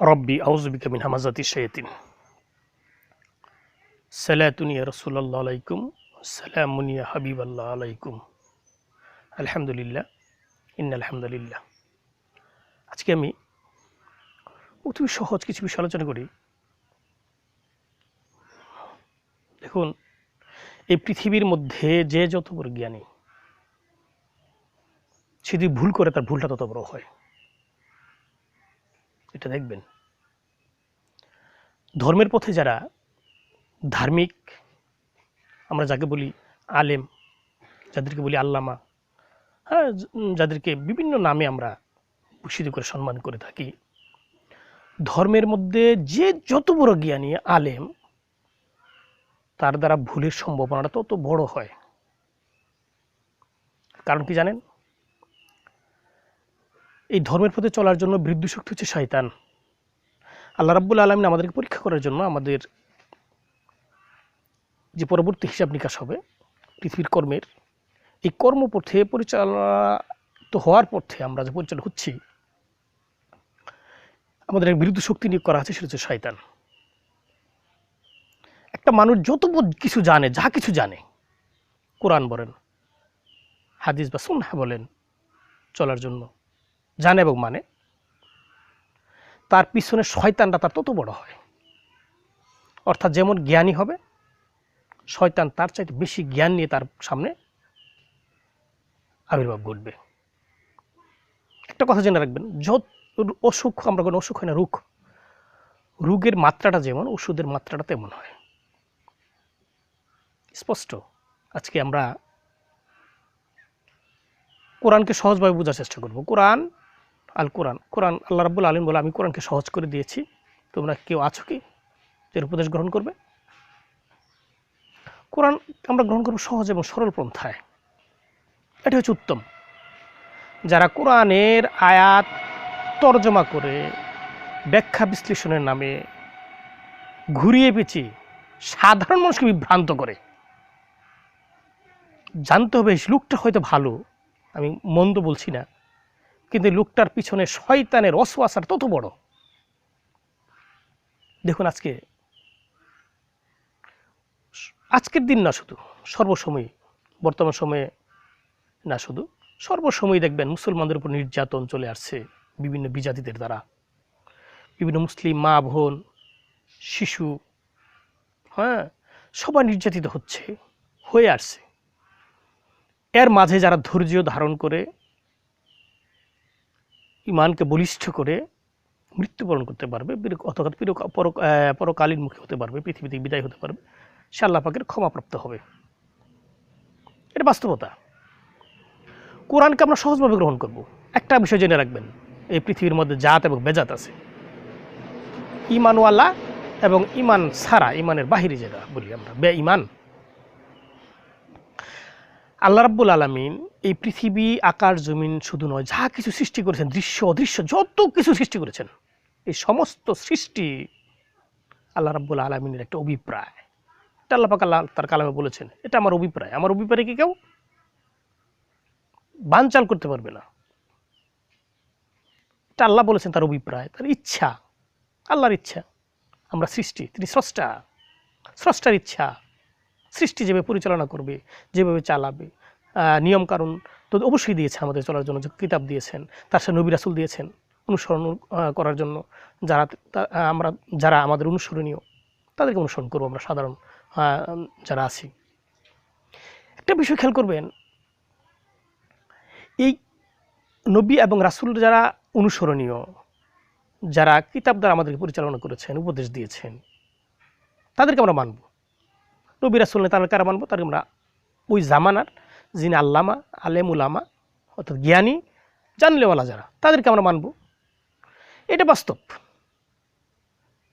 রব্বি আউজবিকা মিন হামাজাতি শায়াতিন। সালাতুনিয়া রসুল্লাহ আলাইকুম সালামুনিয়া হাবিব আল্লাহ আলাইকুম। আলহামদুলিল্লাহ ইন আলহামদুলিল্লাহ। আজকে আমি অতি সহজ কিছু বিষয় আলোচনা করি। দেখুন, এই পৃথিবীর মধ্যে যে যত বড় জ্ঞানী, সে যদি ভুল করে, তার ভুলটা তত বড় হয়। এটা দেখবেন। ধর্মের পথে যারা ধার্মিক, আমরা যাকে বলি আলেম, যাদেরকে বলি আল্লামা হ্যাঁ যাদেরকে বিভিন্ন নামে আমরা ভূষিত করে সম্মান করে থাকি, ধর্মের মধ্যে যে যত বড় জ্ঞানী আলেম, তার দ্বারা ভুলের সম্ভাবনাটা তত বড় হয়। কারণ কি জানেন? এই ধর্মের পথে চলার জন্য বৃদ্ধ শক্তি হচ্ছে শয়তান। আল্লাহ রাব্বুল আলমিন আমাদেরকে পরীক্ষা করার জন্য আমাদের যে পরবর্তী হিসাব নিকাশ হবে, পৃথিবীর কর্মের, এই কর্মপথে পরিচালিত হওয়ার পথে আমরা যে পরিচালিত হচ্ছি, আমাদের এক বিরুদ্ধ শক্তি নিয়োগ করা আছে, সেটা হচ্ছে শয়তান। একটা মানুষ যত কিছু জানে, যা কিছু জানে, কোরআন বলেন, হাদিস বা সুন্নাহ বলেন, চলার জন্য। জানে এবং মানে তার পিছনে শয়তানটা তার তত বড় হয়। অর্থাৎ যেমন জ্ঞানী হবে, শয়তান তার চাইতে বেশি জ্ঞান নিয়ে তার সামনে আবির্ভাব ঘটবে। একটা কথা জেনে রাখবেন, যত অসুখ, আমরা কোনো অসুখ হয় না, রোগ, রোগের মাত্রাটা যেমন, ওষুধের মাত্রাটা তেমন হয়। স্পষ্ট। আজকে আমরা কোরআনকে সহজভাবে বোঝার চেষ্টা করব। কোরআন আল কোরআন। কোরআন আল্লাহ রাব্বুল আলম বলে, আমি কোরআনকে সহজ করে দিয়েছি। তোমরা কেউ আছো কি এর উপদেশ গ্রহণ করবে? কোরআন আমরা গ্রহণ করব সহজ এবং সরল পন্থায়। এটা হচ্ছে উত্তম। যারা কোরআনের আয়াত তর্জমা করে, ব্যাখ্যা বিশ্লেষণের নামে ঘুরিয়ে পেঁচিয়ে সাধারণ মানুষকে বিভ্রান্ত করে, জানতে হবে লোকটা হয়তো ভালো, আমি মন্দ বলছি না। কিন্তু লোকটার পিছনে শয়তানের অসওয়াসার তত বড়। দেখুন আজকে, আজকের দিন না শুধু, সর্বসময়, বর্তমান সময়ে না শুধু, সর্বসময় দেখবেন মুসলমানদের উপর নির্যাতন চলে আসছে বিভিন্ন বিজাতিদের দ্বারা। বিভিন্ন মুসলিম মা, বোন, শিশু হ্যাঁ সবাই নির্যাতিত হচ্ছে, হয়ে আসছে। এর মাঝে যারা ধৈর্য ধারণ করে ইমানকে বলিষ্ঠ করে মৃত্যুবরণ করতে পারবে আহ, পরকালীন মুখী হতে পারবে পৃথিবী থেকে বিদায় হতে পারবে সে আল্লাহ পাকের ক্ষমাপ্রাপ্ত হবে। এটা বাস্তবতা। কোরআনকে আমরা সহজভাবে গ্রহণ করব। একটা বিষয় জেনে রাখবেন এই পৃথিবীর মধ্যে জাত এবং বেজাত আছে। ইমানওয়ালা এবং ইমান ছাড়া ইমানের বাহিরে যেটা বলি আমরা বে ইমান আল্লাহ রাব্বুল আলমিন এই পৃথিবী আকার জমিন শুধু নয়, যা কিছু সৃষ্টি করেছেন, দৃশ্য, অদৃশ্য, যত কিছু সৃষ্টি করেছেন, এই সমস্ত সৃষ্টি আল্লাহ রাব্বুল আলমিনের একটা অভিপ্রায়। এটা আল্লাহ পাক আল্লাহ তার কালামে বলেছেন, এটা আমার অভিপ্রায়। আমার অভিপ্রায় কি কেউ? বানচাল করতে পারবে না। এটা আল্লাহ বলেছেন তার অভিপ্রায়, তার ইচ্ছা, আল্লাহর ইচ্ছা। আমরা সৃষ্টি, তিনি স্রষ্টা। স্রষ্টার ইচ্ছা। সৃষ্টি যেভাবে পরিচালনা করবে, যেভাবে চালাবে নিয়মকানুন তো অবশ্যই দিয়েছে আমাদের চলার জন্য, যে কিতাব দিয়েছেন, তার সাথে নবী রাসুল দিয়েছেন অনুসরণ করার জন্য। যারা আমরা, যারা আমাদের অনুসরণীয়, তাদেরকে অনুসরণ করব আমরা সাধারণ যারা আছি। একটা বিষয় খেয়াল করবেন, এই নবী এবং রাসুল যারা অনুসরণীয়, যারা কিতাব দ্বারা আমাদেরকে পরিচালনা করেছেন, উপদেশ দিয়েছেন, তাদেরকে আমরা মানব। নবী রাসুল তাদের কারা মানবো তাদেরকে আমরা ওই জামানার যিনি আল্লামা আলেম উলামা অর্থাৎ জ্ঞানী, জানলেওয়ালা যারা, তাদেরকে আমরা মানব। এটা বাস্তব।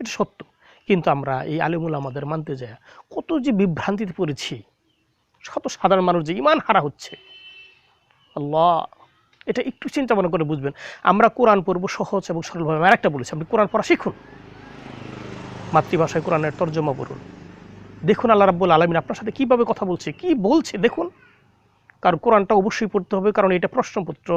এটা সত্য। কিন্তু আমরা এই আলেমুল আমাদের মানতে যাই, কত যে বিভ্রান্তিতে পড়েছি শত সাধারণ মানুষ যে ইমান হারা হচ্ছে। আল্লাহ, এটা একটু চিন্তা ভাবনা করে বুঝবেন। আমরা কোরআন পড়ব সহজ এবং সরলভাবে। আমি আরেকটা বলেছি, আপনি কোরআন পড়া শিখুন। মাতৃভাষায় কোরআনের তর্জমা পড়ুন। দেখুন আল্লাহ রাব্বুল আলমিন আপনার সাথে কীভাবে কথা বলছে, কি বলছে, দেখুন। কারণ কোরআনটা অবশ্যই পড়তে হবে, কারণ এটা প্রশ্নপত্র।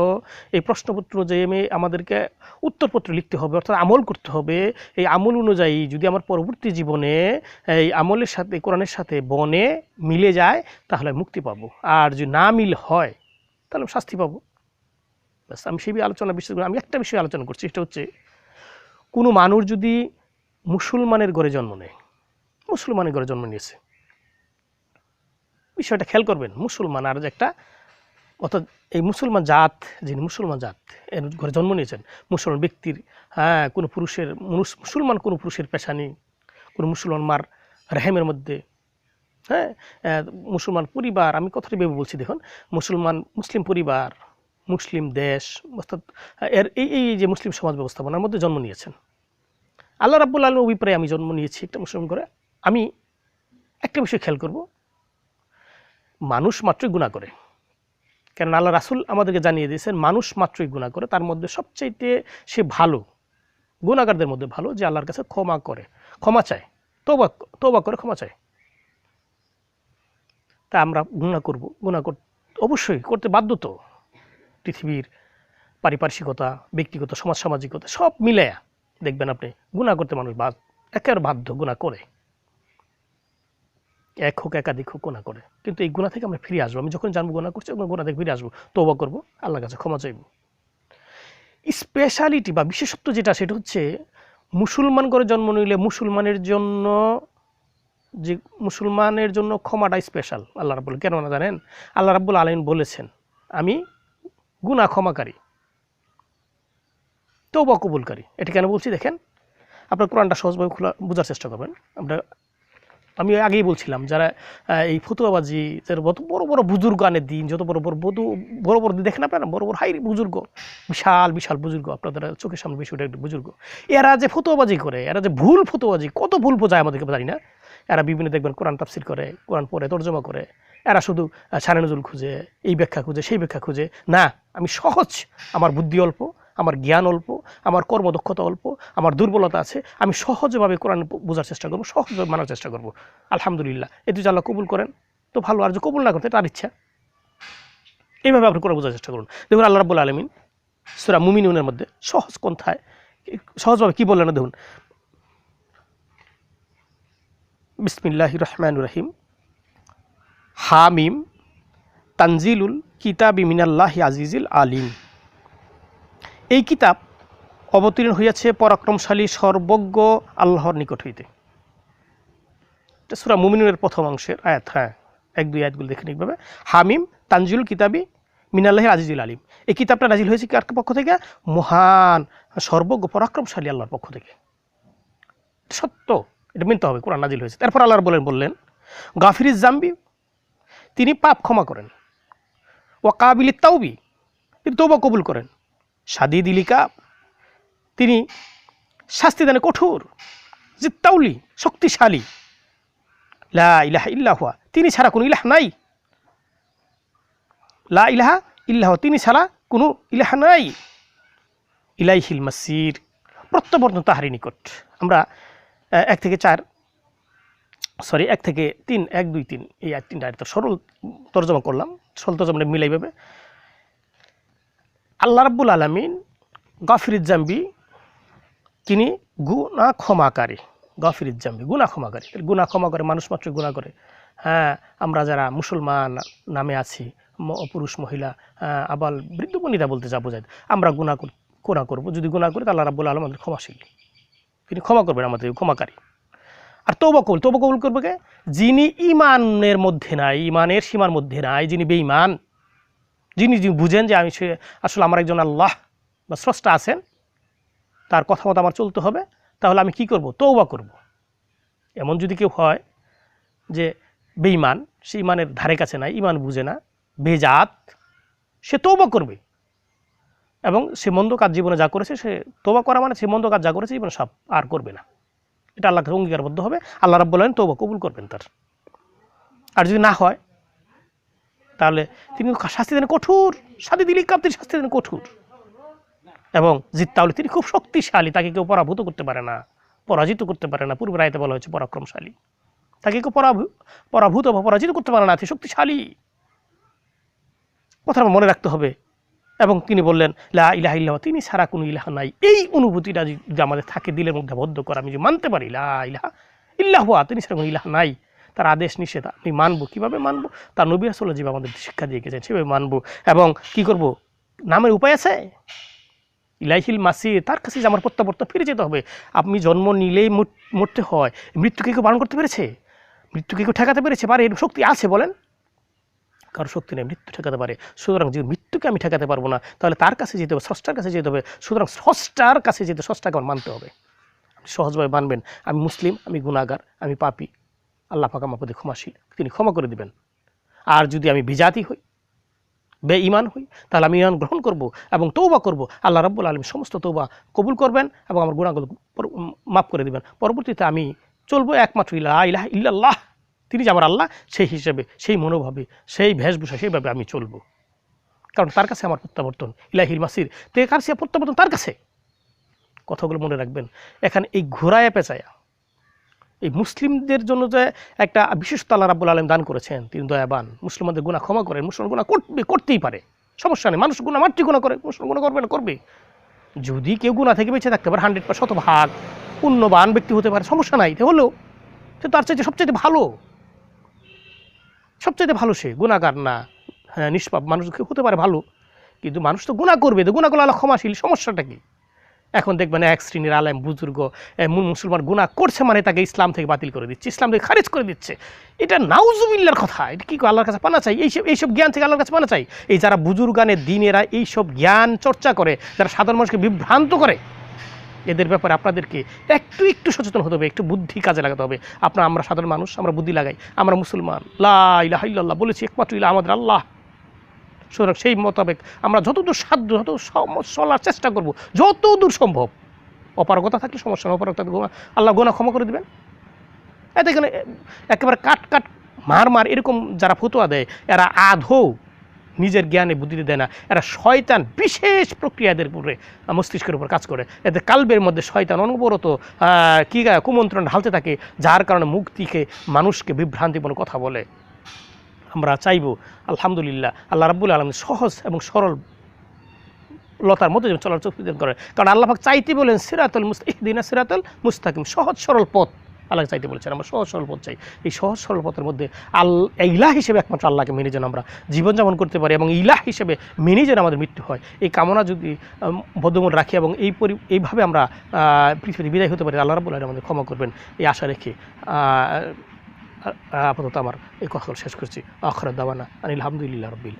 এই প্রশ্নপত্র যে আমি আমাদেরকে উত্তরপত্র লিখতে হবে, অর্থাৎ আমল করতে হবে। এই আমল অনুযায়ী যদি আমার পরবর্তী জীবনে এই আমলের সাথে, কোরআনের সাথে বনে মিলে যায়, তাহলে মুক্তি পাবো। আর যদি না মিল হয়, তাহলে শাস্তি পাবো। ব্যাস, আমি সেই আলোচনা বিশেষ করে, আমি একটা বিষয়ে আলোচনা করছি, সেটা হচ্ছে, কোনো মানুষ যদি মুসলমানের ঘরে জন্ম নেয় মুসলমানের ঘরে জন্ম নিয়েছে। বিষয়টা খেয়াল করবেন, মুসলমান আর যে একটা অর্থাৎ এই মুসলমান জাত, যিনি মুসলমান জাত, এর ঘরে জন্ম নিয়েছেন, মুসলমান ব্যক্তির হ্যাঁ কোনো পুরুষের মুসলমান কোনো পুরুষের পেশা নেই, কোনো মুসলমান মার রেহেমের মধ্যে হ্যাঁ মুসলমান পরিবার, আমি কথাটি ভেবে বলছি, দেখুন, মুসলমান মুসলিম পরিবার, মুসলিম দেশ, অর্থাৎ, এর এই এই যে মুসলিম সমাজ ব্যবস্থাপনার মধ্যে জন্ম নিয়েছেন। আল্লাহ রাব্বুল আলম অভিপ্রায় আমি জন্ম নিয়েছি একটা মুসলিম করে আমি একটা বিষয় খেয়াল করব। মানুষ মাত্রই গুণা করে। কেন আল্লাহ রাসুল আমাদেরকে জানিয়ে দিয়েছেন, মানুষ মাত্রই গুণা করে। তার মধ্যে সবচাইতে সে ভালো গুণাগারদের মধ্যে ভালো যে আল্লাহর কাছে ক্ষমা করে, ক্ষমা চায়। তোবা তোবা করে ক্ষমা চায়। তা আমরা গুণা করব গুণা কর, অবশ্যই করতে বাধ্য তো। পৃথিবীর পারিপার্শ্বিকতা, ব্যক্তিগত সমাজ সামাজিকতা সব মিলায়া দেখবেন আপনি গুণা করতে মানুষ বাদ একেবারে বাধ্য গুণা করে। এক হোক, একাধিক হোক গুণা করে। কিন্তু এই গুণা থেকে আমরা ফিরে আসব। আমি যখন জানব গোনা করছি গুণা থেকে ফিরে আসব। তৌবা করব, আল্লাহর কাছে ক্ষমা চাইব। স্পেশালিটি বা বিশেষত্ব যেটা, সেটা হচ্ছে মুসলমান করে জন্ম নিলে মুসলমানের জন্য যে, মুসলমানের জন্য ক্ষমাটা স্পেশাল আল্লাহ রাবুল কেন না জানেন? আল্লাহ রাব্বুল আলমিন বলেছেন, আমি গুণা ক্ষমাকারী তৌবা কবুলকারী। এটা কেন বলছি? দেখেন, আপনার কোরআনটা সহজভাবে খোলা, বোঝার চেষ্টা করবেন। আমরা আমি আগেই বলছিলাম, যারা এই ফতুয়াবাজি যারা বড় বড় বড় বুজুর্গ আনের দিন, যত বড় বড় বধু, বড় বড় দেখেন আপনারা, বড় বড় হাই বুজুর্গ, বিশাল বিশাল বুজুর্গ, আপনাদের চোখের সামনে বেশি একটা বুজুর্গ। এরা যে ফতুয়াবাজি করে, এরা যে ভুল ফতুয়াবাজি, কত ভুল বোঝায় আমাদেরকে জানি না। এরা বিভিন্ন দেখবেন কোরআন তাফসির করে, কোরআন পরে তর্জমা করে। এরা শুধু সারে নজরুল খুঁজে, এই ব্যাখ্যা খুঁজে, সেই ব্যাখ্যা খুঁজে। না, আমি সহজ, আমার বুদ্ধি অল্প আমার জ্ঞান অল্প, আমার কর্মদক্ষতা অল্প, আমার দুর্বলতা আছে, আমি সহজভাবে কোরআন বোঝার চেষ্টা করব, সহজভাবে মানার চেষ্টা করব। আলহামদুলিল্লাহ। এটি আল্লাহ কবুল করেন। তো ভালো, আর যে কবুল না করতে তার ইচ্ছা। এইভাবে আপনি কোরআন বোঝার চেষ্টা করুন। দেখুন, আল্লাহ রাবুল আলমিন সুরা মুমিনুনের মধ্যে সহজ পন্থায় সহজভাবে কী বললেন দেখুন বিসমিল্লাহ রহমান রহিম, হামিম, তানজিলুল কিতাবি মিনাল্লাহ আজিজুল আলিম। এই কিতাব অবতীর্ণ হইয়াছে পরাক্রমশালী সর্বজ্ঞ আল্লাহর নিকট হইতে। সুরা মুমিনুরের প্রথম অংশের আয়াত হ্যাঁ এক, দুই আয়াতগুলো দেখে নিকভাবে হামিম তানজিল কিতাবি মিনাল্লাহ আজিজুল আলিম। এই কিতাবটা নাজিল হয়েছে কার পক্ষ থেকে? মহান, সর্বজ্ঞ, পরাক্রমশালী আল্লাহর পক্ষ থেকে। সত্য, এটা মিনতে হবে, কোরআন নাজিল হয়েছে। তারপর আল্লাহর বলেন, বললেন, গাফিরিজ জাম্বি, তিনি পাপ ক্ষমা করেন। ওয়াকাবিলি তাওবি, তিনি তৌবা কবুল করেন। সাদিদ দিলিকা তিনি শাস্তি দানে কঠোর জিত্তাউলি শক্তিশালী। লা ইলাহা ইল্লাহুয়া তিনি ছাড়া কোনো ইলাহ নাই। লা ইলাহা ইল্লাহ তিনি ছাড়া কোনো ইলাহা নাই। ইলাই ইলাইহিল মাসির প্রত্যাবর্তন তাহারি নিকট। আমরা এক থেকে চার, সরি, এক থেকে তিন, এক, দুই, তিন, এই তিনটা আয়াত সরল তর্জমা করলাম। সরল তর্জমা মিলাই পাবে আল্লাহ রাব্বুল আলমিন গাফিরিজ জাম্বি তিনি গুণা ক্ষমাকারী গাফিরিজ জাম্বি গুণা ক্ষমাকারী গুণা ক্ষমা করে, মানুষ মাত্র গুণা করে। হ্যাঁ আমরা যারা মুসলমান নামে আছি পুরুষ, মহিলা আবার বৃদ্ধ বনিতা বলতে যা বোঝায়, আমরা গুণা গুণা করব। যদি গুণা করি, তাহলে রাব্বুল আলম আমাদের ক্ষমাশীল। তিনি ক্ষমা করবেন আমাদের ক্ষমাকারী আর তৌবা কবুল করবে কে? যিনি ইমানের মধ্যে নাই ইমানের সীমার মধ্যে নাই, যিনি বেঈমান যিনি বুঝেন যে আমি সে আসলে আমার একজন আল্লাহ বা স্রষ্টা আছেন, তার কথা মতো আমার চলতে হবে, তাহলে আমি কি করব? তৌবা করব। এমন যদি কেউ হয় যে বেঈমান, সে ইমানের ধারে কাছে নাই ইমান বুঝে না, বেজাত, সে তৌবা করবে। এবং সে মন্দ কাজ জীবনে যা করেছে, সে তৌবা করা মানে সে মন্দ কাজ যা করেছে জীবনে সব আর করবে না। এটা আল্লাহকে অঙ্গীকারবদ্ধ হবে। আল্লাহ রাব্বুল আলামিন তৌবা কবুল করবেন তার। আর যদি না হয় তাহলে তিনি শাস্তি দেন কঠোর সাদি দিলি কাপ তিনি শাস্তি দেন কঠোর। এবং জিত তাহলে তিনি খুব শক্তিশালী, তাকে কেউ পরাভূত করতে পারে না, পরাজিত করতে পারে না। পূর্ব রায়তে বলা হয়েছে পরাক্রমশালী। তাকে কেউ পরাভূ, পরাভূত বা পরাজিত করতে পারে না, তিনি শক্তিশালী। কথাটা মনে রাখতে হবে। এবং তিনি বললেন, লা ইলাহা ইল্লাহ তিনি ছাড়া কোনো ইলাহা নাই। এই অনুভূতিটা যদি আমাদের থাকে, দিলের মধ্যে বদ্ধ করা, আমি যদি মানতে পারি, লা ইলাহা ইল্লাহুয়া তিনি ছাড়া কোনো ইলাহা নাই। তার আদেশ নিষেধ। আমি মানবো, কীভাবে মানবো? তার নবী আসল্লাহ যেভাবে আমাদের শিক্ষা দিয়ে গেছেন সেভাবে মানবো। এবং কি করব? নামের উপায় আছে? ইলাইহিল মাসি তার কাছে যে আমার প্রত্যাবর্তন ফিরে যেতে হবে। আপনি জন্ম নিলেই মর- মরতে হয়। মৃত্যুকে কেউ বারণ করতে পেরেছে? মৃত্যুকে কেউ ঠেকাতে পেরেছে? পারে এর শক্তি আছে বলেন? কারও শক্তি নেই, মৃত্যু ঠেকাতে পারে। সুতরাং যে মৃত্যুকে আমি ঠেকাতে পারব না, তাহলে তার কাছে যেতে হবে, স্রষ্টার কাছে যেতে হবে। সুতরাং স্রষ্টার কাছে যেতে, স্রষ্টাকে আমার মানতে হবে। আপনি সহজভাবে মানবেন। আমি মুসলিম, আমি গুণাগার আমি পাপি। আল্লাহ পাক আমার প্রতি ক্ষমাশীল তিনি ক্ষমা করে দিবেন। আর যদি আমি বিজাতি হই বে ইমান হই, তাহলে আমি ইমান গ্রহণ করব এবং তৌবা করব। আল্লাহ রাব্বুল আলম সমস্ত তৌবা কবুল করবেন এবং আমার গুণাগুলো মাফ করে দিবেন। পরবর্তীতে আমি চলবো একমাত্র ইলা ইলাহ ইল্লাল্লাহ। তিনি যে আমার আল্লাহ, সেই হিসেবে, সেই মনোভাবে, সেই ভেষভূষা সেইভাবে আমি চলবো। কারণ তার কাছে আমার প্রত্যাবর্তন, ইলাহিল মাসির। তে কার সে প্রত্যাবর্তন? তার কাছে। কথাগুলো মনে রাখবেন। এখানে এই ঘোরায় পেঁচায়া এই মুসলিমদের জন্য যে একটা বিশেষ আল্লাহ রাব্বুল আলম দান করেছেন, তিনি দয়াবান। মুসলমানদের গুণা ক্ষমা করেন মুসলমান গুণা করবে, করতেই পারে। সমস্যা নেই, মানুষ গুণা মাতৃ গুণা করে মুসলমান গুণা করবে না, করবে। যদি কেউ গুণা থেকে বেঁচে থাকতে পারে, হান্ড্রেড পার শতভাগ, পুণ্যবান ব্যক্তি হতে পারে, সমস্যা নাই হলেও সে তার চাইতে সবচেয়ে ভালো সবচেয়ে ভালো সে গুণাগার না। হ্যাঁ নিষ্পাপ মানুষ হতে পারে ভালো, কিন্তু মানুষ তো গুণা করবে, তো গুণা করলে ক্ষমাশীল, সমস্যাটা কি? এখন দেখবেন এক শ্রেণির আলেম, বুজুর্গ মুসলমান গুণা করছে মানে তাকে ইসলাম থেকে বাতিল করে দিচ্ছে, ইসলাম থেকে খারিজ করে দিচ্ছে। এটা নাউজুবিল্লার কথা, এটা কি আল্লাহর কাছে পানা চাই? এইসব এইসব জ্ঞান থেকে আল্লাহর কাছে পানা চাই? এই যারা বুজুর্গানের দিনেরা এইসব জ্ঞান চর্চা করে, যারা সাধারণ মানুষকে বিভ্রান্ত করে, এদের ব্যাপারে আপনাদেরকে একটু একটু সচেতন হতে হবে, একটু বুদ্ধি কাজে লাগাতে হবে। আপনার আমরা সাধারণ মানুষ, আমরা বুদ্ধি লাগাই, আমরা মুসলমান। লা ইলাহা বলেছি একমাত্র ইলা আমাদের আল্লাহ। সুতরাং সেই মোতাবেক আমরা যতদূর সাধ্য যত চলার চেষ্টা করব, যতদূর সম্ভব, অপারগতা থাকলে সমস্যা অপারগতা আল্লাহ গোনা ক্ষমা করে দেবেন। এতে এখানে একেবারে কাট কাট, মার মার এরকম যারা ফতুয়া দেয়, এরা আধৌ নিজের জ্ঞানে বুদ্ধিতে দেয় না, এরা শয়তান বিশেষ প্রক্রিয়াদের উপরে মস্তিষ্কের উপর কাজ করে। এতে কালবের মধ্যে শয়তান অনবরত কি কুমন্ত্রণ ঢালতে থাকে, যার কারণে মুক্তিকে মানুষকে বিভ্রান্তিপূর্ণ কথা বলে। আমরা চাইব, আলহামদুলিল্লাহ, আল্লাহ রাব্বুল আলম সহজ এবং সরল লতার মধ্যে যেন চলার চোখ করে। কারণ আল্লাহ পাক চাইতে বলেন সিরাতুল মুস্তাহিদিনা সিরাতুল মুস্তাকিম, সহজ সরল পথ। আল্লাহ চাইতে বলেছেন, আমরা সহজ সরল পথ চাই। এই সহজ সরল পথের মধ্যে আল ইলাহ হিসেবে একমাত্র আল্লাহকে মেনে যেন আমরা জীবনযাপন করতে পারি এবং ইলাহ হিসেবে মেনে যেন আমাদের মৃত্যু হয়। এই কামনা যদি বদ্ধমূল রাখি এবং এই পরি, এইভাবে আমরা পৃথিবীতে বিদায় হতে পারি, আল্লাহ রাবুল আমাদের ক্ষমা করবেন। এই আশা রেখে আপাতত আমার এই কথা শেষ করছি। আখরা দাওয়ানা আনিল আলহামদুলিল্লাহ রবিল